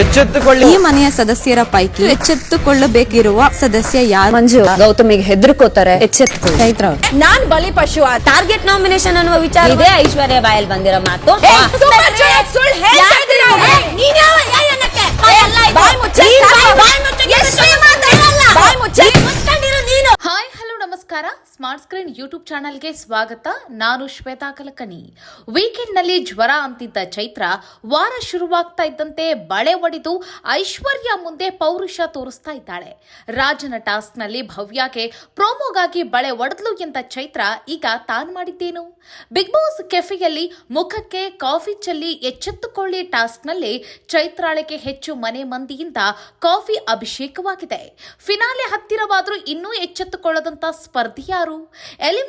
ಎಚ್ಚೆತ್ತುಕೊಳ್ಳಿ. ಈ ಮನೆಯ ಸದಸ್ಯರ ಪೈಕಿ ಎಚ್ಚೆತ್ತುಕೊಳ್ಳಬೇಕಿರುವ ಸದಸ್ಯ ಯಾರು? ಮಂಜು ಗೌತಮಿಗೆ ಹೆದರ್ಕೋತಾರೆ. ಎಚ್ಚೆತ್ತುಕೊಳ್ಳಿ. ಚೈತ್ರ. ನಾನ್ ಬಲಿ ಪಶು ಟಾರ್ಗೆಟ್ ನಾಮಿನೇಷನ್ ಅನ್ನುವ ವಿಚಾರ ಇದೆ. ಐಶ್ವರ್ಯ ಬಾಯಲ್ ಬಂದಿರೋ ಮಾತು. ಚಾನಲ್ಗೆ ಸ್ವಾಗತ. ನಾನು ಶ್ವೇತಾ ಕಲಕನಿ ವೀಕೆಂಡ್ನಲ್ಲಿ ಜ್ವರ ಅಂತಿದ್ದ ಚೈತ್ರ ವಾರ ಶುರುವಾಗ್ತಾ ಇದ್ದಂತೆ ಬಳೆ ಒಡೆದು ಐಶ್ವರ್ಯ ಮುಂದೆ ಪೌರುಷ ತೋರಿಸ್ತಾ ಇದ್ದಾಳೆ. ರಾಜನ ಟಾಸ್ಕ್ನಲ್ಲಿ ಭವ್ಯಾಗೆ ಪ್ರೋಮೋಗಾಗಿ ಬಳೆ ಒಡೆದ್ಲು ಎಂದ ಚೈತ್ರ, ಈಗ ತಾನು ಮಾಡಿದ್ದೇನು? ಬಿಗ್ ಬಾಸ್ ಕೆಫೆಯಲ್ಲಿ ಮುಖಕ್ಕೆ ಕಾಫಿ ಚೆಲ್ಲಿ ಎಚ್ಚೆತ್ತುಕೊಳ್ಳಿ ಟಾಸ್ಕ್ನಲ್ಲಿ ಚೈತ್ರಾಳಿಗೆ ಹೆಚ್ಚು ಮನೆ ಮಂದಿಯಿಂದ ಕಾಫಿ ಅಭಿಷೇಕವಾಗಿದೆ. ಫಿನಾಲೆ ಹತ್ತಿರವಾದರೂ ಇನ್ನೂ ಎಚ್ಚೆತ್ತುಕೊಳ್ಳದಂತ ಸ್ಪರ್ಧಿ ಯಾರು?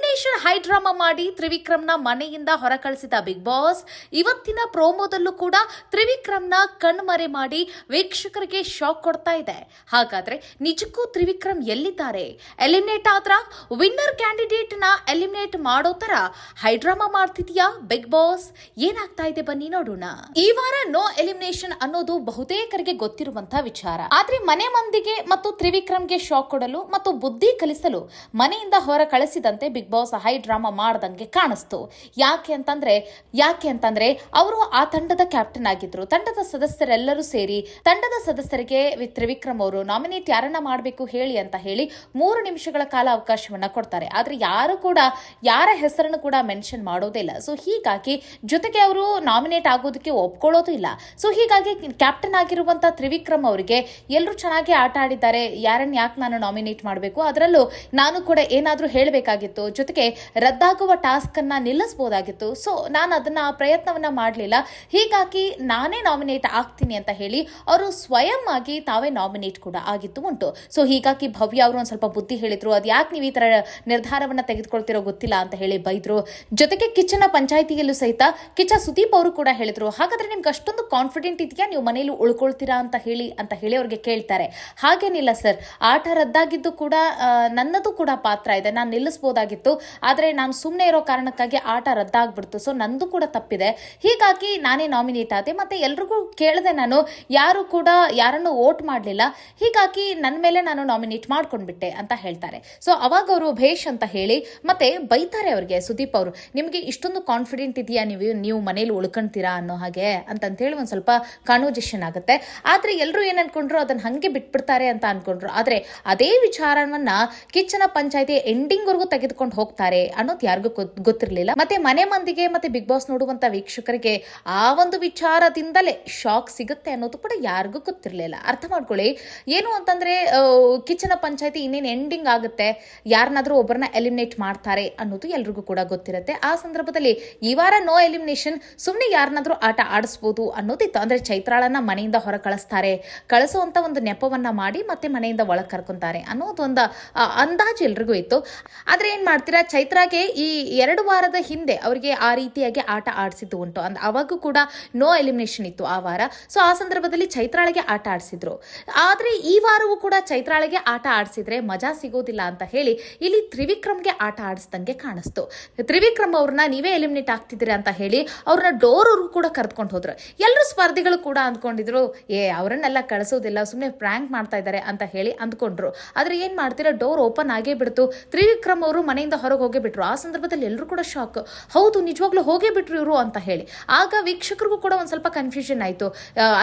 ಎಲಿಮಿನೇಷನ್ ಹೈ ಡ್ರಾಮಾ ಮಾಡಿ ತ್ರಿವಿಕ್ರಮ್ನ ಮನೆಯಿಂದ ಹೊರಕಳಿಸಿದ ಬಿಗ್ ಬಾಸ್, ಇವತ್ತಿನ ಪ್ರೋಮೋದಲ್ಲೂ ಕೂಡ ತ್ರಿವಿಕ್ರಮ್ನ ಕಣ್ಮರೆ ಮಾಡಿ ವೀಕ್ಷಕರಿಗೆ ಶಾಕ್ ಕೊಡ್ತಾ ಇದೆ. ಹಾಗಾದ್ರೆ ನಿಜಕ್ಕೂ ತ್ರಿವಿಕ್ರಮ್ ಎಲ್ಲಿದ್ದಾರೆ? ಎಲಿಮಿನೇಟ್ ಆದ್ರ? ವಿನ್ನರ್ ಕ್ಯಾಂಡಿಡೇಟ್ನ ಎಲಿಮಿನೇಟ್ ಮಾಡೋ ತರ ಹೈ ಡ್ರಾಮಾ ಮಾಡ್ತಿದ್ಯಾ ಬಿಗ್ ಬಾಸ್? ಏನಾಗ್ತಾ ಇದೆ ಬನ್ನಿ ನೋಡೋಣ. ಈ ವಾರ ನೋ ಎಲಿಮಿನೇಷನ್ ಅನ್ನೋದು ಬಹುತೇಕರಿಗೆ ಗೊತ್ತಿರುವಂತಹ ವಿಚಾರ. ಆದ್ರೆ ಮನೆ ಮಂದಿಗೆ ಮತ್ತು ತ್ರಿವಿಕ್ರಮ್ಗೆ ಶಾಕ್ ಕೊಡಲು ಮತ್ತು ಬುದ್ಧಿ ಕಲಿಸಲು ಮನೆಯಿಂದ ಹೊರ ಕಳಿಸಿದಂತೆ ಬಿಗ್ ಬಾಸ್ ಹೈ ಡ್ರಾಮಾ ಮಾಡ್ದಂಗೆ ಕಾಣಿಸ್ತು. ಯಾಕೆ ಅಂತಂದ್ರೆ ಯಾಕೆ ಅಂತಂದ್ರೆ ಅವರು ಆ ತಂಡದ ಕ್ಯಾಪ್ಟನ್ ಆಗಿದ್ರು. ತಂಡದ ಸದಸ್ಯರೆಲ್ಲರೂ ಸೇರಿ ತಂಡದ ಸದಸ್ಯರಿಗೆ ತ್ರಿವಿಕ್ರಮ್ ಅವರು ನಾಮಿನೇಟ್ ಯಾರನ್ನ ಮಾಡಬೇಕು ಹೇಳಿ ಅಂತ ಹೇಳಿ ಮೂರು ನಿಮಿಷಗಳ ಕಾಲ ಅವಕಾಶವನ್ನ ಕೊಡ್ತಾರೆ. ಆದ್ರೆ ಯಾರು ಕೂಡ, ಯಾರ ಹೆಸರನ್ನು ಕೂಡ ಮೆನ್ಷನ್ ಮಾಡೋದಿಲ್ಲ ಸೊ ಹೀಗಾಗಿ ಜೊತೆಗೆ ಅವರು ನಾಮಿನೇಟ್ ಆಗೋದಕ್ಕೆ ಒಪ್ಕೊಳ್ಳೋದು ಇಲ್ಲ. ಸೊ ಹೀಗಾಗಿ ಕ್ಯಾಪ್ಟನ್ ಆಗಿರುವಂತ ತ್ರಿವಿಕ್ರಮ್ ಅವರಿಗೆ ಎಲ್ಲರೂ ಚೆನ್ನಾಗಿ ಆಟ ಆಡಿದ್ದಾರೆ. ಯಾರನ್ನ ಯಾಕೆ ನಾನು ನಾಮಿನೇಟ್ ಮಾಡಬೇಕು? ಅದರಲ್ಲೂ ನಾನು ಕೂಡ ಏನಾದರೂ ಹೇಳಬೇಕಾಗಿತ್ತು. ಜೊತೆಗೆ ರದ್ದಾಗುವ ಟಾಸ್ಕನ್ನು ನಿಲ್ಲಿಸ್ಬೋದಾಗಿತ್ತು. ಸೊ ನಾನು ಅದನ್ನ ಪ್ರಯತ್ನವನ್ನ ಮಾಡಲಿಲ್ಲ. ಹೀಗಾಗಿ ನಾನೇ ನಾಮಿನೇಟ್ ಆಗ್ತೀನಿ ಅಂತ ಹೇಳಿ ಅವರು ಸ್ವಯಂ ಆಗಿ ತಾವೇ ನಾಮಿನೇಟ್ ಕೂಡ ಆಗಿತ್ತು ಉಂಟು. ಸೊ ಹೀಗಾಗಿ ಭವ್ಯ ಅವರು ಒಂದು ಸ್ವಲ್ಪ ಬುದ್ಧಿ ಹೇಳಿದ್ರು. ಅದು ಯಾಕೆ ನೀವು ಈ ತರ ನಿರ್ಧಾರವನ್ನ ತೆಗೆದುಕೊಳ್ತಿರೋ ಗೊತ್ತಿಲ್ಲ ಅಂತ ಹೇಳಿ ಬೈದ್ರು. ಜೊತೆಗೆ ಕಿಚ್ಚನ ಪಂಚಾಯಿತಿಯಲ್ಲೂ ಸಹಿತ ಕಿಚ್ಚ ಸುದೀಪ್ ಅವರು ಕೂಡ ಹೇಳಿದ್ರು. ಹಾಗಾದ್ರೆ ನಿಮ್ಗೆ ಅಷ್ಟೊಂದು ಕಾನ್ಫಿಡೆಂಟ್ ಇದೆಯಾ? ನೀವು ಮನೇಲಿ ಉಳ್ಕೊಳ್ತೀರಾ ಅಂತ ಹೇಳಿ ಅಂತ ಹೇಳಿ ಅವ್ರಿಗೆ ಕೇಳ್ತಾರೆ. ಹಾಗೇನಿಲ್ಲ ಸರ್. ಆಟ ರದ್ದಾಗಿದ್ದು ಕೂಡ ನನ್ನದು ಕೂಡ ಪಾತ್ರ ಇದೆ. ನಾನು ನಿಲ್ಲಿಸಬಹುದಾಗಿತ್ತು ಆದರೆ ನಾನು ಸುಮ್ಮನೆ ಇರೋ ಕಾರಣಕ್ಕಾಗಿ ಆಟ ರದ್ದಾಗ್ಬಿಡ್ತು. ಸೊ ನಂದು ಕೂಡ ತಪ್ಪಿದೆ. ಹೀಗಾಗಿ ನಾನೇ ನಾಮಿನೇಟ್ ಆದೆ. ಮತ್ತೆ ಎಲ್ರಿಗೂ ಕೇಳಿದೆ ನಾನು, ಯಾರು ಕೂಡ ಯಾರನ್ನು ವೋಟ್ ಮಾಡಲಿಲ್ಲ. ಹೀಗಾಗಿ ನನ್ನ ಮೇಲೆ ನಾನು ನಾಮಿನೇಟ್ ಮಾಡ್ಕೊಂಡ್ಬಿಟ್ಟೆ ಅಂತ ಹೇಳ್ತಾರೆ. ಸೊ ಅವಾಗ ಅವರು ಭೇಷ್ ಅಂತ ಹೇಳಿ, ಮತ್ತೆ ಬೈತಾರೆ ಅವ್ರಿಗೆ ಸುದೀಪ್ ಅವರು. ನಿಮಗೆ ಇಷ್ಟೊಂದು ಕಾನ್ಫಿಡೆಂಟ್ ಇದೆಯಾ ನೀವು? ನೀವು ಮನೇಲಿ ಉಳ್ಕೊಂತೀರಾ ಅನ್ನೋ ಹಾಗೆ ಅಂತಂತೇಳಿ ಒಂದು ಸ್ವಲ್ಪ ಕಾನ್ವರ್ಜೇಷನ್ ಆಗುತ್ತೆ. ಆದ್ರೆ ಎಲ್ಲರೂ ಏನು ಅನ್ಕೊಂಡ್ರು? ಅದನ್ನು ಹಾಗೆ ಬಿಟ್ಬಿಡ್ತಾರೆ ಅಂತ ಅನ್ಕೊಂಡ್ರು. ಆದ್ರೆ ಅದೇ ವಿಚಾರವನ್ನು ಕಿಚ್ಚನ ಪಂಚಾಯತಿ ಎಂಡಿಂಗ್ವರೆಗೂ ತೆಗೆದುಕೊಂಡು ಹೋಗ್ತಾರೆ ಅನ್ನೋದು ಯಾರಿಗೂ ಗೊತ್ತಿರಲಿಲ್ಲ. ಮತ್ತೆ ಮನೆ ಮಂದಿಗೆ ಮತ್ತೆ ಬಿಗ್ ಬಾಸ್ ನೋಡುವಂತ ವೀಕ್ಷಕರಿಗೆ ಆ ಒಂದು ವಿಚಾರದಿಂದಲೇ ಶಾಕ್ ಸಿಗುತ್ತೆ ಅನ್ನೋದು ಕೂಡ ಯಾರಿಗೂ ಗೊತ್ತಿರಲಿಲ್ಲ. ಅರ್ಥ ಮಾಡ್ಕೊಳ್ಳಿ. ಏನು ಅಂತಂದ್ರೆ ಕಿಚನ ಪಂಚಾಯತಿ ಇನ್ನೇನು ಎಂಡಿಂಗ್ ಆಗುತ್ತೆ ಯಾರನ್ನಾದ್ರೂ ಒಬ್ಬರನ್ನ ಎಲಿಮಿನೇಟ್ ಮಾಡ್ತಾರೆ ಅನ್ನೋದು ಎಲ್ರಿಗೂ ಕೂಡ ಗೊತ್ತಿರುತ್ತೆ. ಆ ಸಂದರ್ಭದಲ್ಲಿ ಈ ವಾರ ನೋ ಎಲಿಮಿನೇಷನ್ ಸುಮ್ಮನೆ ಯಾರನ್ನಾದ್ರೂ ಆಟ ಆಡಿಸ್ಬೋದು ಅನ್ನೋದಿತ್ತು ಅಂದ್ರೆ ಚೈತ್ರಾಳನ್ನ ಮನೆಯಿಂದ ಹೊರ ಕಳಿಸ್ತಾರೆ ಕಳಿಸುವಂತ ಒಂದು ನೆಪವನ್ನ ಮಾಡಿ ಮತ್ತೆ ಮನೆಯಿಂದ ಒಳಗೆ ಕರ್ಕೊಂತಾರೆ ಅನ್ನೋದು ಒಂದು ಆ, ಅಂದಾಜು ಎಲ್ರಿಗೂ ಇತ್ತು. ಆದ್ರೆ ಏನ್ ಮಾಡ್ತೀರಾ ಚೈತ್ರಾಗೆ ಈ ಎರಡು ವಾರದ ಹಿಂದೆ ಅವರಿಗೆ ಆ ರೀತಿಯಾಗಿ ಆಟ ಆಡಿಸಿದ್ದು ಉಂಟು. ಅಂದ್ ಅವಾಗೂ ಕೂಡ ನೋ ಎಲಿಮಿನೇಷನ್ ಇತ್ತು ಆ ವಾರ. ಸೊ ಆ ಸಂದರ್ಭದಲ್ಲಿ ಚೈತ್ರಾಳಿಗೆ ಆಟ ಆಡಿಸಿದ್ರು. ಆದ್ರೆ ಈ ವಾರವೂ ಕೂಡ ಚೈತ್ರಾಳಿಗೆ ಆಟ ಆಡಿಸಿದ್ರೆ ಮಜಾ ಸಿಗೋದಿಲ್ಲ ಅಂತ ಹೇಳಿ ಇಲ್ಲಿ ತ್ರಿವಿಕ್ರಮ್ಗೆ ಆಟ ಆಡಿಸ್ದಂಗೆ ಕಾಣಿಸ್ತು. ತ್ರಿವಿಕ್ರಮ್ ಅವ್ರನ್ನ ನೀವೇ ಎಲಿಮಿನೇಟ್ ಆಗ್ತಿದ್ದೀರಾ ಅಂತ ಹೇಳಿ ಅವ್ರನ್ನ ಡೋರ್ ಕೂಡ ಕರೆದುಕೊಂಡು ಹೋದ್ರು. ಎಲ್ಲರೂ ಸ್ಪರ್ಧಿಗಳು ಕೂಡ ಅಂದ್ಕೊಂಡಿದ್ರು, ಏ, ಅವರನ್ನೆಲ್ಲ ಕಳಿಸೋದಿಲ್ಲ ಸುಮ್ಮನೆ ಪ್ರ್ಯಾಂಕ್ ಮಾಡ್ತಾ ಇದ್ದಾರೆ ಅಂತ ಹೇಳಿ ಅಂದ್ಕೊಂಡ್ರು. ಆದ್ರೆ ಏನ್ ಮಾಡ್ತೀರಾ ಡೋರ್ ಓಪನ್ ಆಗೇ ಬಿಡ್ತು. ತ್ರಿವಿಕ್ರಮ್ ಅವರು ಮನೆಯಿಂದ ಹೊರಗೆ ಹೋಗೇ ಬಿಟ್ರು. ಆ ಸಂದರ್ಭದಲ್ಲಿ ಎಲ್ಲರೂ ಕೂಡ ಶಾಕ್ ಹೌದು, ನಿಜವಾಗ್ಲೂ ಹೋಗೇ ಬಿಟ್ರು ಇವರು ಅಂತ ಹೇಳಿ. ಆಗ ವೀಕ್ಷಕರಿಗೂ ಕೂಡ ಒಂದು ಸ್ವಲ್ಪ ಕನ್ಫ್ಯೂಷನ್ ಆಯಿತು.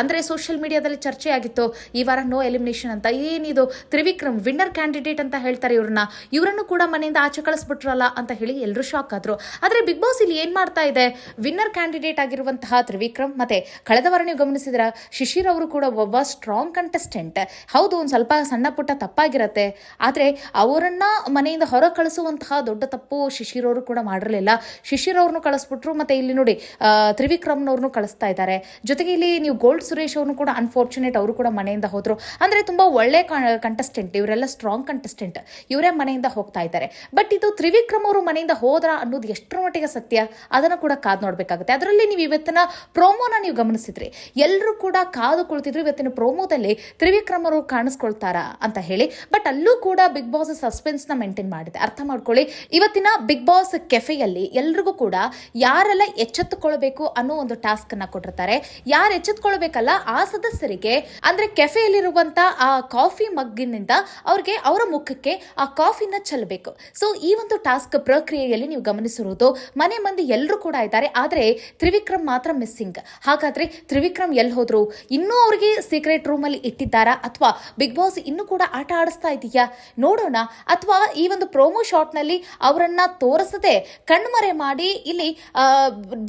ಅಂದರೆ ಸೋಷಿಯಲ್ ಮೀಡಿಯಾದಲ್ಲಿ ಚರ್ಚೆ ಆಗಿತ್ತು. ಈ ವಾರ ನೋ ಎಲಿಮಿನೇಷನ್ ಅಂತ. ಏನಿದು? ತ್ರಿವಿಕ್ರಮ್ ವಿನ್ನರ್ ಕ್ಯಾಂಡಿಡೇಟ್ ಅಂತ ಹೇಳ್ತಾರೆ ಇವ್ರನ್ನ. ಇವರನ್ನು ಕೂಡ ಮನೆಯಿಂದ ಆಚೆ ಕಳಿಸ್ಬಿಟ್ರಲ್ಲ ಅಂತ ಹೇಳಿ ಎಲ್ಲರೂ ಶಾಕ್ ಆದರು. ಆದರೆ ಬಿಗ್ ಬಾಸ್ ಇಲ್ಲಿ ಏನು ಮಾಡ್ತಾ ಇದೆ? ವಿನ್ನರ್ ಕ್ಯಾಂಡಿಡೇಟ್ ಆಗಿರುವಂತಹ ತ್ರಿವಿಕ್ರಮ್ ಮತ್ತೆ ಕಳೆದ ವಾರ ನೀವು ಗಮನಿಸಿದ್ರ, ಶಿಶಿರ್ ಅವರು ಕೂಡ ಒಬ್ಬ ಸ್ಟ್ರಾಂಗ್ ಕಂಟೆಸ್ಟೆಂಟ್ ಹೌದು, ಒಂದು ಸ್ವಲ್ಪ ಸಣ್ಣ ಪುಟ್ಟ ತಪ್ಪಾಗಿರತ್ತೆ. ಆದರೆ ಅವರನ್ನ ಮನೆಯಿಂದ ಹೊರ ಕಳಿಸುವಂತಹ ದೊಡ್ಡ ತಪ್ಪು ಶಿಶಿರ್ ಅವರು ಕೂಡ ಮಾಡಿರಲಿಲ್ಲ. ಶಿಶಿರ್ ಕಳಿಸ್ಬಿಟ್ರು, ಮತ್ತೆ ಇಲ್ಲಿ ನೋಡಿ ತ್ರಿವಿಕ್ರಮ್ನವ್ರನ್ನೂ ಕಳಿಸ್ತಾ ಇದ್ದಾರೆ. ಜೊತೆಗೆ ಇಲ್ಲಿ ನೀವು ಗೋಲ್ಡ್ ಸುರೇಶ್ ಅವ್ರನ್ನು ಕೂಡ ಅನ್ಫಾರ್ಚುನೇಟ್ ಅವರು ಕೂಡ ಮನೆಯಿಂದ ಹೋದ್ರು. ಅಂದ್ರೆ ತುಂಬಾ ಒಳ್ಳೆ ಕಂಟೆಸ್ಟೆಂಟ್ ಇವರೆಲ್ಲ ಸ್ಟ್ರಾಂಗ್ ಕಂಟೆಸ್ಟೆಂಟ್ ಇವರೇ ಮನೆಯಿಂದ ಹೋಗ್ತಾ ಇದ್ದಾರೆ. ಬಟ್ ಇದು ತ್ರಿವಿಕ್ರಮ್ ಅವರು ಮನೆಯಿಂದ ಹೋದ್ರ ಅನ್ನೋದು ಎಷ್ಟರ ಮಟ್ಟಿಗೆ ಸತ್ಯ? ಅದನ್ನು ಕೂಡ ಕಾದ್ ನೋಡ್ಬೇಕಾಗುತ್ತೆ. ಅದರಲ್ಲಿ ನೀವು ಇವತ್ತಿನ ಪ್ರೋಮೋನ ನೀವು ಗಮನಿಸಿದ್ರಿ. ಎಲ್ಲರೂ ಕೂಡ ಕಾದು ಕುಳಿತಿದ್ರು ಇವತ್ತಿನ ಪ್ರೋಮೋದಲ್ಲಿ ತ್ರಿವಿಕ್ರಮ್ ಅವರು ಕಾಣಿಸ್ಕೊಳ್ತಾರಾ ಅಂತ ಹೇಳಿ. ಬಟ್ ಅಲ್ಲೂ ಕೂಡ ಬಿಗ್ ಬಾಸ್ ಸಸ್ಪೆನ್ಸ್ನ ಮೇಂಟೈನ್ ಮಾಡಿದೆ. ಅರ್ಥ ಮಾಡ್ಕೊಳ್ಳಿ. ಇವತ್ತಿನ ಬಿಗ್ ಬಾಸ್ ಕೆಫೆಯಲ್ಲಿ ಎಲ್ರಿಗೂ ಕೂಡ ಯಾರೆಲ್ಲ ಎಚ್ಚೆತ್ತುಕೊಳ್ಬೇಕು ಅನ್ನೋ ಒಂದು ಟಾಸ್ಕ್ ಅನ್ನ ಕೊಟ್ಟಿರ್ತಾರೆ. ಯಾರು ಎಚ್ಚೆತ್ಕೊಳ್ಬೇಕಲ್ಲ ಆ ಸದಸ್ಯರಿಗೆ, ಅಂದ್ರೆ ಕೆಫೆಯಲ್ಲಿರುವಂತ ಆ ಕಾಫಿ ಮಗ್ಗಿನಿಂದ ಅವ್ರಿಗೆ ಅವರ ಮುಖಕ್ಕೆ ಆ ಕಾಫಿನ ಚೆಲ್ಲಬೇಕು ಸೊ ಈ ಒಂದು ಟಾಸ್ಕ್ ಪ್ರಕ್ರಿಯೆಯಲ್ಲಿ ನೀವು ಗಮನಿಸಿರುವುದು ಮನೆ ಮಂದಿ ಎಲ್ಲರೂ ಕೂಡ ಇದ್ದಾರೆ, ಆದರೆ ತ್ರಿವಿಕ್ರಮ್ ಮಾತ್ರ ಮಿಸ್ಸಿಂಗ್ ಹಾಗಾದ್ರೆ ತ್ರಿವಿಕ್ರಮ್ ಎಲ್ಲಿ ಹೋದ್ರು? ಇನ್ನೂ ಅವ್ರಿಗೆ ಸೀಕ್ರೆಟ್ ರೂಮ್ ಅಲ್ಲಿ ಇಟ್ಟಿದ್ದಾರಾ? ಅಥವಾ ಬಿಗ್ ಬಾಸ್ ಇನ್ನೂ ಕೂಡ ಆಟ ಆಡಿಸ್ತಾ ಇದೆಯಾ? ನೋಡೋಣ. ಅಥವಾ ಈ ಒಂದು ಪ್ರೋಮೋ ಶಾಟ್ನಲ್ಲಿ ಅವರನ್ನ ತೋರಿಸದೆ ಕಣ್ಮರೆ ಮಾಡಿ ಇಲ್ಲಿ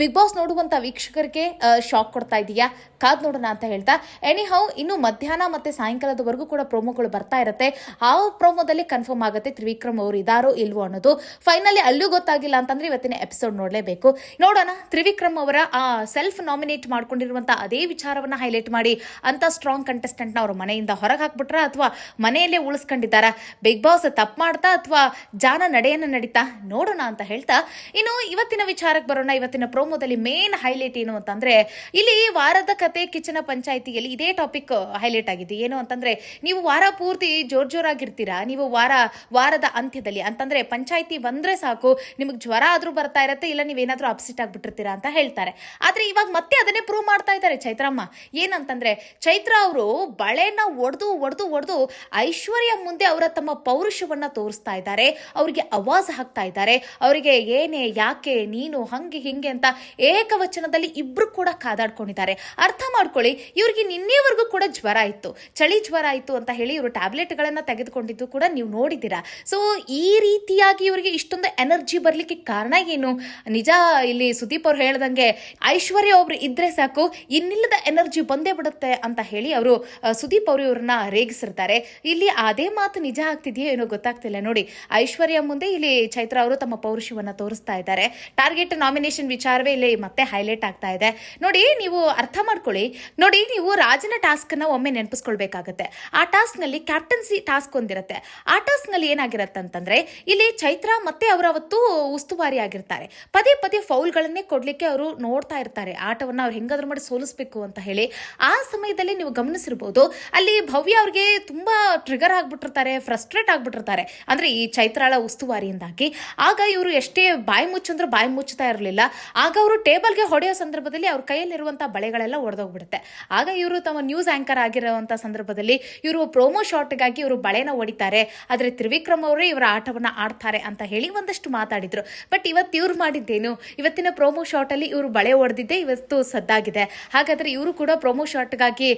ಬಿಗ್ ಬಾಸ್ ನೋಡುವಂತ ವೀಕ್ಷಕರಿಗೆ ಶಾಕ್ ಕೊಡ್ತಾ ಇದೆಯಾ? ಕಾದ್ ನೋಡೋಣ ಅಂತ ಹೇಳ್ತಾ. ಎನಿ ಹೌ ಇನ್ನು ಮಧ್ಯಾಹ್ನ ಮತ್ತೆ ಸಾಯಂಕಾಲದವರೆಗೂ ಕೂಡ ಪ್ರೋಮೋಗಳು ಬರ್ತಾ ಇರುತ್ತೆ. ಆ ಪ್ರೋಮೋದಲ್ಲಿ ಕನ್ಫರ್ಮ್ ಆಗುತ್ತೆ ತ್ರಿವಿಕ್ರಮ್ ಅವರು ಇದಾರೋ ಇಲ್ವೋ ಅನ್ನೋದು. ಫೈನಲಿ ಅಲ್ಲೂ ಗೊತ್ತಾಗಿಲ್ಲ ಅಂತಂದ್ರೆ ಇವತ್ತಿನ ಎಪಿಸೋಡ್ ನೋಡಲೇಬೇಕು. ನೋಡೋಣ, ತ್ರಿವಿಕ್ರಮ್ ಅವರ ಆ ಸೆಲ್ಫ್ ನಾಮಿನೇಟ್ ಮಾಡ್ಕೊಂಡಿರುವಂತಹ ಅದೇ ವಿಚಾರವನ್ನ ಹೈಲೈಟ್ ಮಾಡಿ ಅಂತ ಸ್ಟ್ರಾಂಗ್ ಕಂಟೆಸ್ಟೆಂಟ್ನ ಅವ್ರ ಮನೆಯಿಂದ ಹೊರಗೆ ಹಾಕ್ಬಿಟ್ರ ಅಥವಾ ಮನೆಯಲ್ಲೇ ಉಳಿಸ್ಕೊಂಡಿದ್ದಾರಾ? ಬಿಗ್ ಬಾಸ್ ತಪ್ಪು ಮಾಡ್ತಾ ಅಥವಾ ಜಾನ ನಡೆಯನ್ನ ನಡೀತಾ ನೋಡೋಣ ಅಂತ ಹೇಳ್ತಾ, ಇನ್ನು ಇವತ್ತಿನ ವಿಚಾರಕ್ಕೆ ಬರೋಣ. ಇವತ್ತಿನ ಪ್ರೋಮೋದಲ್ಲಿ ಮೇನ್ ಹೈಲೈಟ್ ಏನು ಅಂತಂದ್ರೆ, ಇಲ್ಲಿ ವಾರದ ಕತೆ ಕಿಚನ ಪಂಚಾಯಿತಿಯಲ್ಲಿ ಇದೇ ಟಾಪಿಕ್ ಹೈಲೈಟ್ ಆಗಿದೆ. ಏನು ಅಂತಂದ್ರೆ, ನೀವು ವಾರ ಪೂರ್ತಿ ಜೋರ್ ಜೋರಾಗಿರ್ತೀರಾ? ನೀವು ವಾರ, ವಾರದ ಅಂತ್ಯದಲ್ಲಿ ಅಂತಂದ್ರೆ ಪಂಚಾಯಿತಿ ಬಂದ್ರೆ ಸಾಕು, ನಿಮಗೆ ಜ್ವರ ಆದ್ರೂ ಬರ್ತಾ ಇರತ್ತೆ, ಇಲ್ಲ ನೀವೇನಾದ್ರೂ ಅಪ್ಸೆಟ್ ಆಗ್ಬಿಟ್ಟಿರ್ತೀರಾ ಅಂತ ಹೇಳ್ತಾರೆ. ಆದ್ರೆ ಇವಾಗ ಮತ್ತೆ ಅದನ್ನೇ ಪ್ರೂವ್ ಇದ್ದಾರೆ ಚೈತ್ರಮ್ಮ. ಏನಂತಂದ್ರೆ, ಚೈತ್ರ ಅವರು ಬಳೆನ ಒಡೆದು ಒಡೆದು ಒಡೆದು ಐಶ್ವರ್ಯ ಮುಂದೆ ಅವರ ತಮ್ಮ ಪೌರುಷವನ್ನ ತೋರಿಸ್ತಾ ಇದ್ದಾರೆ. ಅವರಿಗೆ ಅವಾಜ್ ಹಾಕ್ತಾ ಇದ್ದಾರೆ. ಅವರಿಗೆ, ಏನೇ, ಯಾಕೆ, ನೀನು, ಹಂಗೆ, ಹಿಂಗೆ ಅಂತ ಏಕವಚನದಲ್ಲಿ ಇಬ್ರು ಕೂಡ ಕಾದಾಡ್ಕೊಂಡಿದ್ದಾರೆ. ಅರ್ಥ ಮಾಡ್ಕೊಳ್ಳಿ, ಇವ್ರಿಗೆ ನಿನ್ನೆವರೆಗೂ ಕೂಡ ಜ್ವರ ಇತ್ತು. ಚಳಿ ಜ್ವರ ಇತ್ತು ಅಂತ ಹೇಳಿ ಇವರು ಟ್ಯಾಬ್ಲೆಟ್ಗಳನ್ನ ತೆಗೆದುಕೊಂಡಿದ್ದು ಕೂಡ ನೀವು ನೋಡಿದ್ದೀರಾ. ಸೊ ಈ ರೀತಿಯಾಗಿ ಇವರಿಗೆ ಇಷ್ಟೊಂದು ಎನರ್ಜಿ ಬರ್ಲಿಕ್ಕೆ ಕಾರಣ ಏನು? ನಿಜ, ಇಲ್ಲಿ ಸುದೀಪ್ ಅವ್ರು ಹೇಳ್ದಂಗೆ, ಐಶ್ವರ್ಯ ಒಬ್ರು ಇದ್ರೆ ಸಾಕು ಇನ್ನಿಲ್ಲದ ಎನರ್ಜಿ ಬಂದೇ ಬಿಡುತ್ತೆ ಅಂತ ಹೇಳಿ ಅವರು ಸುದೀಪ್ ಅವರು ಇವ್ರನ್ನ ರೇಗಿಸಿರ್ತಾರೆ. ಇಲ್ಲಿ ಅದೇ ಮಾತು ನಿಜ ಆಗ್ತಿದೆಯೋ ಏನೋ ಗೊತ್ತಾಗ್ತಿಲ್ಲ ನೋಡಿ. ಐಶ್ವರ್ಯ ಮುಂದೆ ಇಲ್ಲಿ ಚೈತ್ರ ಅವರು ತಮ್ಮ ಪೌರುಷವನ್ನ ತೋರಿಸ್ತಾ ಇದ್ದಾರೆ. ಟಾರ್ಗೆಟ್ ನಾಮಿನೇಷನ್ ವಿಚಾರವೇ ಇಲ್ಲಿ ಮತ್ತೆ ಹೈಲೈಟ್ ಆಗ್ತಾ ಇದೆ. ನೋಡಿ, ನೀವು ಅರ್ಥ ಮಾಡ್ಕೊಳ್ಳಿ. ನೋಡಿ, ನೀವು ರಾಜನ ಟಾಸ್ಕ್ನ ಒಮ್ಮೆ ನೆನಪಿಸ್ಕೊಳ್ಬೇಕಾಗತ್ತೆ. ಆ ಟಾಸ್ಕ್ನಲ್ಲಿ ಕ್ಯಾಪ್ಟನ್ಸಿ ಟಾಸ್ಕ್ ಒಂದಿರುತ್ತೆ. ಆ ಟಾಸ್ಕ್ನಲ್ಲಿ ಏನಾಗಿರತ್ತೆ ಅಂತಂದ್ರೆ, ಇಲ್ಲಿ ಚೈತ್ರ ಮತ್ತೆ ಅವರವತ್ತು ಉಸ್ತುವಾರಿ ಆಗಿರ್ತಾರೆ. ಪದೇ ಪದೇ ಫೌಲ್ಗಳನ್ನೇ ಕೊಡ್ಲಿಕ್ಕೆ ಅವರು ನೋಡ್ತಾ ಇರ್ತಾರೆ. ಆಟವನ್ನ ಅವ್ರು ಹೆಂಗಾದ್ರೂ ಮಾಡಿ ಸೋಲಿಸ್ಬೇಕು ಅಂತ ಹೇಳಿ ಆ ಸಮಯದಲ್ಲಿ ನೀವು ಗಮನಿಸಿರ್ಬೋದು. ಅಲ್ಲಿ ಭವ್ಯ ಅವ್ರಿಗೆ ತುಂಬ ಟ್ರಿಗರ್ ಆಗ್ಬಿಟ್ಟಿರ್ತಾರೆ ಫ್ರಸ್ಟ್ರೇಟ್ ಆಗ್ಬಿಟ್ಟಿರ್ತಾರೆ. ಅಂದ್ರೆ ಈ ಚೈತ್ರಾಳ ಉಸ್ತುವಾರಿಯಿಂದಾಗಿ. ಆಗ ಇವರು ಎಷ್ಟೇ ಬಾಯಿ ಮುಚ್ಚಂದ್ರೆ ಬಾಯಿ ಮುಚ್ಚುತ್ತಾ ಇರಲಿಲ್ಲ. ಆಗ ಅವರು ಟೇಬಲ್ಗೆ ಹೊಡೆಯೋ ಸಂದರ್ಭದಲ್ಲಿ ಅವ್ರ ಕೈಯಲ್ಲಿರುವಂತಹ ಬಳೆಗಳೆಲ್ಲ ಒಡೆದೋಗ್ಬಿಡುತ್ತೆ. ಆಗ ಇವರು ತಮ್ಮ ನ್ಯೂಸ್ ಆಂಕರ್ ಆಗಿರುವಂತ ಸಂದರ್ಭದಲ್ಲಿ ಇವರು ಪ್ರೋಮೋ ಶಾಟ್ಗಾಗಿ ಇವರು ಬಳೆನ ಹೊಡಿತಾರೆ. ಆದರೆ ತ್ರಿವಿಕ್ರಮ್ ಅವರೇ ಇವರ ಆಟವನ್ನ ಆಡ್ತಾರೆ ಅಂತ ಹೇಳಿ ಒಂದಷ್ಟು ಮಾತಾಡಿದ್ರು. ಬಟ್ ಇವತ್ತು ಇವ್ರು ಮಾಡಿದ್ದೇನು? ಇವತ್ತಿನ ಪ್ರೋಮೋ ಶಾಟ್ ಅಲ್ಲಿ ಇವರು ಬಳೆ ಹೊಡೆದಿದ್ದೆ ಇವತ್ತು ಸದ್ದಾಗಿದೆ. ಹಾಗಾದ್ರೆ ಇವರು ಕೂಡ ಪ್ರೊಮೋ ಶಾಟ್ಗಾಗಿ ಗಾಗಿ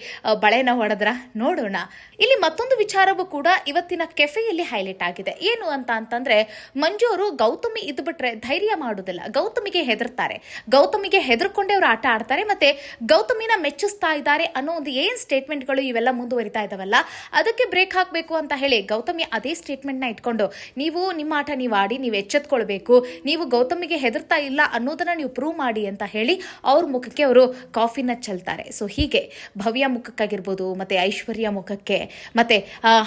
ಬಳೆನ ಹೊಡೆದ್ರ? ನೋಡೋಣ. ಇಲ್ಲಿ ಮತ್ತೊಂದು ವಿಚಾರವೂ ಕೂಡ ಇವತ್ತಿನ ಕೆಫೆಯಲ್ಲಿ ಹೈಲೈಟ್ ಆಗಿದೆ. ಏನು ಅಂತ ಅಂತಂದ್ರೆ, ಮಂಜು ಅವರು ಗೌತಮಿ ಇದ್ಬಿಟ್ರೆ ಧೈರ್ಯ ಮಾಡೋದಿಲ್ಲ. ಗೌತಮಿಗೆ ಹೆದರ್ತಾರೆ. ಗೌತಮಿಗೆ ಹೆದರ್ಕೊಂಡೆ ಅವರು ಆಟ ಆಡ್ತಾರೆ. ಮತ್ತೆ ಗೌತಮಿನ ಮೆಚ್ಚಿಸ್ತಾ ಇದ್ದಾರೆ ಅನ್ನೋ ಒಂದು ಏನ್ ಸ್ಟೇಟ್ಮೆಂಟ್ಗಳು ಇವೆಲ್ಲ ಮುಂದುವರಿತಾ ಇದಾವಲ್ಲ, ಅದಕ್ಕೆ ಬ್ರೇಕ್ ಹಾಕಬೇಕು ಅಂತ ಹೇಳಿ ಗೌತಮಿ ಅದೇ ಸ್ಟೇಟ್ಮೆಂಟ್ನ ಇಟ್ಕೊಂಡು, ನೀವು ನಿಮ್ಮ ಆಟ ನೀವು ಆಡಿ, ನೀವು ಎಚ್ಚೆತ್ಕೊಳ್ಬೇಕು. ನೀವು ಗೌತಮಿಗೆ ಹೆದರ್ತಾ ಇಲ್ಲ ಅನ್ನೋದನ್ನ ನೀವು ಪ್ರೂವ್ ಮಾಡಿ ಅಂತ ಹೇಳಿ ಅವ್ರ ಮುಖಕ್ಕೆ ಅವರು ಕಾಫಿನ ಚೆಲ್ತಾರೆ. ಸೊ ಹೀಗೆ ಭವ್ಯ ಮುಖಕ್ಕಾಗಿರ್ಬೋದು, ಮತ್ತೆ ಐಶ್ವರ್ಯ ಮುಖಕ್ಕೆ, ಮತ್ತೆ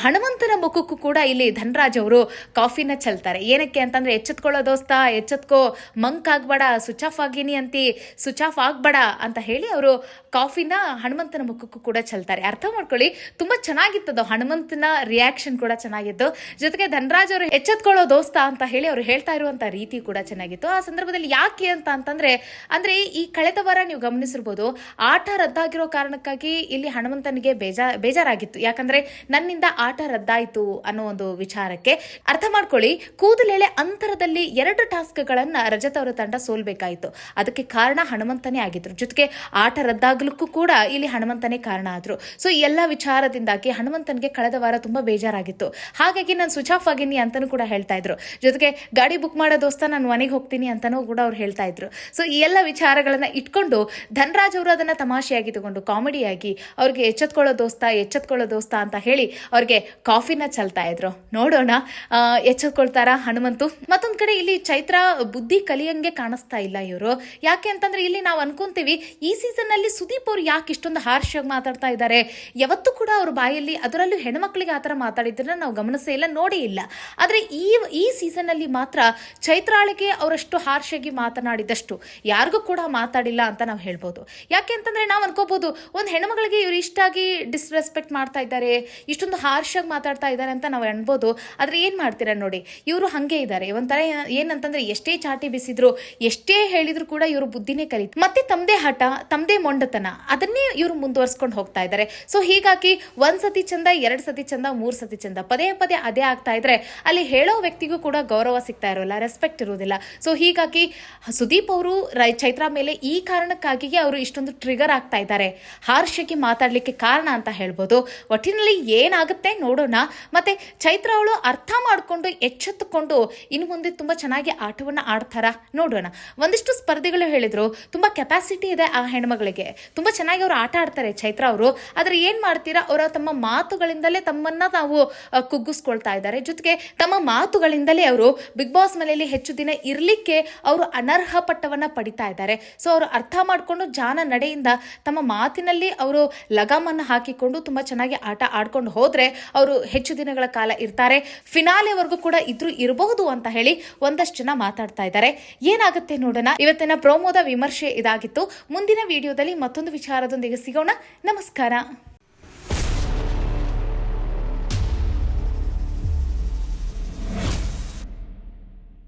ಹನುಮಂತನ ಮುಖಕ್ಕೂ ಕೂಡ ಇಲ್ಲಿ ಧನರಾಜ್ ಅವರು ಕಾಫಿನ ಚೆಲ್ತಾರೆ. ಏನಕ್ಕೆ ಅಂತಂದ್ರೆ, ಎಚ್ಚೆತ್ಕೊಳ್ಳೋ ದೋಸ್ತ, ಎಚ್ಚೆತ್ಕೋ, ಮಂಕ್ ಆಗ್ಬೇಡ ಸ್ವಿಚ್ ಆಫ್ ಆಗಿನಿ ಅಂತಿ ಸ್ವಿಚ್ ಆಫ್ ಆಗ್ಬೇಡ ಅಂತ ಹೇಳಿ ಅವರು ಕಾಫಿನ ಹನುಮಂತನ ಮುಖಕ್ಕೂ ಕೂಡ ಚೆಲ್ತಾರೆ. ಅರ್ಥ ಮಾಡ್ಕೊಳ್ಳಿ, ತುಂಬಾ ಚೆನ್ನಾಗಿತ್ತದು ಹನುಮಂತನ ರಿಯಾಕ್ಷನ್ ಕೂಡ ಚೆನ್ನಾಗಿತ್ತು. ಜೊತೆಗೆ ಧನರಾಜ್ ಅವರು ಎಚ್ಚೆತ್ಕೊಳ್ಳೋ ದೋಸ್ತ ಅಂತ ಹೇಳಿ ಅವರು ಹೇಳ್ತಾ ಇರುವಂತ ರೀತಿ ಕೂಡ ಚೆನ್ನಾಗಿತ್ತು. ಆ ಸಂದರ್ಭದಲ್ಲಿ ಯಾಕೆ ಅಂತ ಅಂತಂದ್ರೆ, ಅಂದ್ರೆ ಈ ಕಳೆದ ವಾರ ನೀವು ಗಮನಿಸಿರ್ಬೋದು ಆಟ ರದ್ದಾಗಿರೋ ಕಾರಣಕ್ಕಾಗಿ ಇಲ್ಲಿ ಹನುಮಂತನಿಗೆ ಬೇಜಾ, ಬೇಜಾರಾಗಿತ್ತು. ಯಾಕಂದ್ರೆ ನನ್ನಿಂದ ಆಟ ರದ್ದಾಯಿತು ಅನ್ನೋ ಒಂದು ವಿಚಾರಕ್ಕೆ ಅರ್ಥ ಮಾಡ್ಕೊಳ್ಳಿ ಕೂದಲೆಳೆ ಅಂತರದಲ್ಲಿ ಎರಡು ಟಾಸ್ಕ್ಗಳನ್ನ ರಜತ್ ಅವರ ತಂಡ ಸೋಲ್ಬೇಕಾಯಿತು. ಅದಕ್ಕೆ ಕಾರಣ ಹನುಮಂತನೇ ಆಗಿದ್ರು. ಜೊತೆಗೆ ಆಟ ರದ್ದಾಗ್ಲಿಕ್ಕೂ ಕೂಡ ಇಲ್ಲಿ ಹನುಮಂತನೇ ಕಾರಣ ಆದ್ರು. ಸೊ ಈ ಎಲ್ಲ ವಿಚಾರದಿಂದಾಗಿ ಹನುಮಂತನಿಗೆ ಕಳೆದ ವಾರ ತುಂಬಾ ಬೇಜಾರಾಗಿತ್ತು. ಹಾಗಾಗಿ ನಾನು ಸ್ವಿಚ್ ಆಫ್ ಆಗಿನಿ ಅಂತಾನೂ ಕೂಡ ಹೇಳ್ತಾ ಇದ್ರು. ಜೊತೆಗೆ ಗಾಡಿ ಬುಕ್ ಮಾಡೋ ದೋಸ್ತ ನಾನು ಮನೆಗೆ ಹೋಗ್ತೀನಿ ಅಂತಾನೂ ಕೂಡ ಅವ್ರು ಹೇಳ್ತಾ ಇದ್ರು. ಸೊ ಈ ಎಲ್ಲ ವಿಚಾರಗಳನ್ನ ಇಟ್ಕೊಂಡು ಧನರಾಜ್ ಅವರು ಅದನ್ನು ತಮಾಷೆಯಾಗಿ ತಗೊಂಡು ಕಾಮಿಡಿಯಾಗಿ ಅವ್ರಿಗೆ ಎಚ್ಚೆತ್ಕೊಳ್ಳೋ ದೋಸ್ತ ಎಚ್ಚೆತ್ಕೊಳ್ಳೋ ದೋಸ್ತ ಅಂತ ಹೇಳಿ ಅವ್ರಿಗೆ ಕಾಫಿನ ಚಲ್ತಾ ಇದ್ರು. ನೋಡೋಣ ಎಚ್ಚೆತ್ಕೊಳ್ತಾರ ಹನುಮಂತು? ಮತ್ತೊಂದು ಕಡೆ ಇಲ್ಲಿ ಚೈತ್ರ ಬುದ್ಧಿ ಕಲಿಯಂಗೆ ಕಾಣಿಸ್ತಾ ಇಲ್ಲ ಇವರು. ಯಾಕೆ ಅಂತಂದ್ರೆ ಇಲ್ಲಿ ನಾವು ಅನ್ಕೊಂತೀವಿ, ಈ ಸೀಸನ್ ಅಲ್ಲಿ ಸುದೀಪ್ ಅವ್ರು ಯಾಕೆ ಇಷ್ಟೊಂದು ಹಾರ್ಶ್ ಮಾತಾಡ್ತಾ ಇದ್ದಾರೆ? ಯಾವತ್ತೂ ಕೂಡ ಅವ್ರ ಬಾಯಲ್ಲಿ ಅದರಲ್ಲೂ ಹೆಣ್ಮಕ್ಳಿಗೆ ಆತರ ಮಾತಾಡಿದ್ದನ್ನ ನಾವು ಗಮನಿಸೇ ಇಲ್ಲ, ನೋಡೇ ಇಲ್ಲ. ಆದ್ರೆ ಈ ಈ ಸೀಸನ್ ಅಲ್ಲಿ ಮಾತ್ರ ಚೈತ್ರಾಳಿಗೆ ಅವರಷ್ಟು ಹಾರ್ಶ್ ಮಾತನಾಡಿದಷ್ಟು ಯಾರಿಗೂ ಕೂಡ ಮಾತಾಡಿಲ್ಲ ಅಂತ ನಾವು ಹೇಳ್ಬೋದು. ಯಾಕೆ ಅಂತಂದರೆ ನಾವು ಅನ್ಕೋಬೋದು, ಒಂದು ಹೆಣ್ಮಗಳಿಗೆ ಇವ್ರು ಇಷ್ಟಾಗಿ ಡಿಸ್ರೆಸ್ಪೆಕ್ಟ್ ಮಾಡ್ತಾ ಇದ್ದಾರೆ, ಇಷ್ಟೊಂದು ಹಾರ್ಷಾಗಿ ಮಾತಾಡ್ತಾ ಇದ್ದಾರೆ ಅಂತ ನಾವು ಅನ್ಬೋದು, ಆದರೆ ಏನು ಮಾಡ್ತೀರಾ ನೋಡಿ? ಇವರು ಹಾಗೆ ಇದ್ದಾರೆ ಒಂಥರ ಏನಂತಂದರೆ ಏನಂತಂದ್ರೆ ಎಷ್ಟೇ ಚಾಟಿ ಬಿಸಿದ್ರು, ಎಷ್ಟೇ ಹೇಳಿದ್ರು ಕೂಡ ಇವರು ಬುದ್ಧಿನೇ ಕಲಿತು, ಮತ್ತೆ ತಮ್ಮದೇ ಹಠ ತಮ್ಮದೇ ಮೊಂಡತನ, ಅದನ್ನೇ ಇವರು ಮುಂದುವರ್ಸ್ಕೊಂಡು ಹೋಗ್ತಾ ಇದ್ದಾರೆ ಸೊ ಹೀಗಾಗಿ ಒಂದು ಸತಿ ಚಂದ, ಎರಡು ಸತಿ ಚಂದ, ಮೂರು ಸತಿ ಚಂದ, ಪದೇ ಪದೇ ಅದೇ ಆಗ್ತಾ ಇದ್ರೆ ಅಲ್ಲಿ ಹೇಳೋ ವ್ಯಕ್ತಿಗೂ ಕೂಡ ಗೌರವ ಸಿಗ್ತಾ ಇರೋಲ್ಲ ರೆಸ್ಪೆಕ್ಟ್ ಇರೋದಿಲ್ಲ. ಸೊ ಹೀಗಾಗಿ ಸುದೀಪ್ ಅವರು ಚೈತ್ರಾ ಮೇಲೆ ಈ ಕಾರಣಕ್ಕಾಗಿಯೇ ಅವರು ಇಷ್ಟೊಂದು ಟ್ರಿಗರ್ ಆಗ್ತಾ ಇದ್ದಾರೆ. ಹಾರ್ಷಕ್ಕೆ ಮಾತಾಡಲಿಕ್ಕೆ ಕಾರಣ ಅಂತ ಹೇಳ್ಬೋದು. ಒಟ್ಟಿನಲ್ಲಿ ಏನಾಗುತ್ತೆ ನೋಡೋಣ. ಮತ್ತೆ ಚೈತ್ರ ಅವಳು ಅರ್ಥ ಮಾಡಿಕೊಂಡು ಎಚ್ಚೆತ್ತುಕೊಂಡು ಇನ್ನು ಮುಂದೆ ತುಂಬ ಚೆನ್ನಾಗಿ ಆಟವನ್ನ ಆಡ್ತಾರ ನೋಡೋಣ. ಒಂದಿಷ್ಟು ಸ್ಪರ್ಧಿಗಳು ಹೇಳಿದ್ರು. ತುಂಬ ಕೆಪಾಸಿಟಿ ಇದೆ ಆ ಹೆಣ್ಮಗಳಿಗೆ. ತುಂಬ ಚೆನ್ನಾಗಿ ಅವರು ಆಟ ಆಡ್ತಾರೆ ಚೈತ್ರ ಅವರು. ಆದರೆ ಏನು ಮಾಡ್ತೀರಾ? ಅವರ ತಮ್ಮ ಮಾತುಗಳಿಂದಲೇ ತಮ್ಮನ್ನ ನಾವು ಕುಗ್ಗಿಸ್ಕೊಳ್ತಾ ಇದ್ದಾರೆ. ಜೊತೆಗೆ ತಮ್ಮ ಮಾತುಗಳಿಂದಲೇ ಅವರು ಬಿಗ್ ಬಾಸ್ ಮನೆಯಲ್ಲಿ ಹೆಚ್ಚು ದಿನ ಇರ್ಲಿಕ್ಕೆ ಅವರು ಅನರ್ಹ ಪಟ್ಟವನ್ನ ಪಡಿತಾ ಇದ್ದಾರೆ. ಸೊ ಅವರು ಅರ್ಥ ಮಾಡ್ಕೊಂಡು ಜಾನ ನಡೆಯಿಂದ ತಮ್ಮ ಮಾತಿನಲ್ಲಿ ಅವರು ಲಗಾಮನ್ನು ಹಾಕಿಕೊಂಡು ತುಂಬ ಚೆನ್ನಾಗಿ ಆಟ ಆಡ್ಕೊಂಡು ಹೋದರೆ ಅವರು ಹೆಚ್ಚು ದಿನಗಳ ಕಾಲ ಇರ್ತಾರೆ. ಫಿನಾಲೆವರೆಗೂ ಕೂಡ ಇದ್ರು ಇರಬಹುದು ಅಂತ ಹೇಳಿ ಒಂದಷ್ಟು ಜನ ಮಾತಾಡ್ತಾ ಇದ್ದಾರೆ. ಏನಾಗುತ್ತೆ ನೋಡೋಣ. ಇವತ್ತಿನ ಪ್ರೋಮೋದ ವಿಮರ್ಶೆ ಇದಾಗಿತ್ತು. ಮುಂದಿನ ವಿಡಿಯೋದಲ್ಲಿ ಮತ್ತೊಂದು ವಿಚಾರದೊಂದಿಗೆ ಸಿಗೋಣ. ನಮಸ್ಕಾರ.